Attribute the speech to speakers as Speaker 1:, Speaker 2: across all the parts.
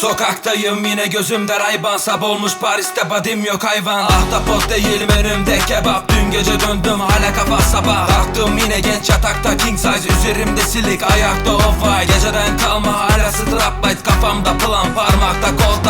Speaker 1: Sokaktayım yine gözümde rayban. Sab olmuş Paris'te badim yok hayvan. Ahtapot değilim önümde kebap. Dün gece döndüm hala kafa sabah. Kalktım yine genç yatakta king size. Üzerimde silik ayakta off-white Geceden kalma hala strap light. Kafamda plan parmakta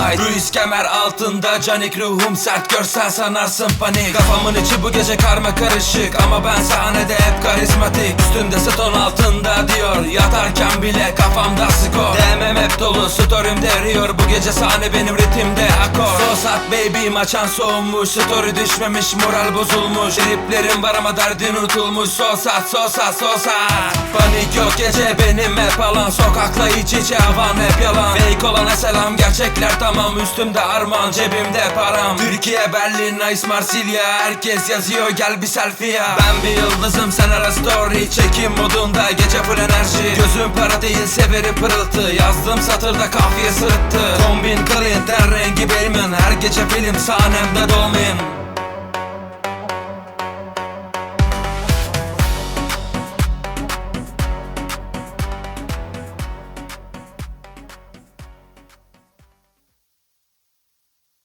Speaker 1: tight Ruiz kemer altında canik ruhum sert. Görsen sanarsın panik. Kafamın içi bu gece karma karışık. Ama ben sahnede hep karizmatik. Üstümde ston altında diyor Yatarken bile kafamda skor. DM'm hep dolu story'm deriyor. Bu gece sahne benim ritimde akor. Sosat baby maçan soğumuş. Story düşmemiş moral bozulmuş. Triplerim var ama derdin unutulmuş. Sosat sosat sosat Panik yok gece benim hep alan Sokakla iç içe havan hep yalan. Fake olana selam gerçekler tamam. Üstümde armağan cebimde param. Türkiye Berlin Nice Marsilya Herkes yazıyor gel bir selfie ya Ben bir yıldızım sen ara story. Çekim modunda gece full enerji. Gözüm para değil severim pırıltı. Yazdım satırda kafiye sırıttı. Kombin clean ten rengi benim. Her gece film sahnemde dolmayın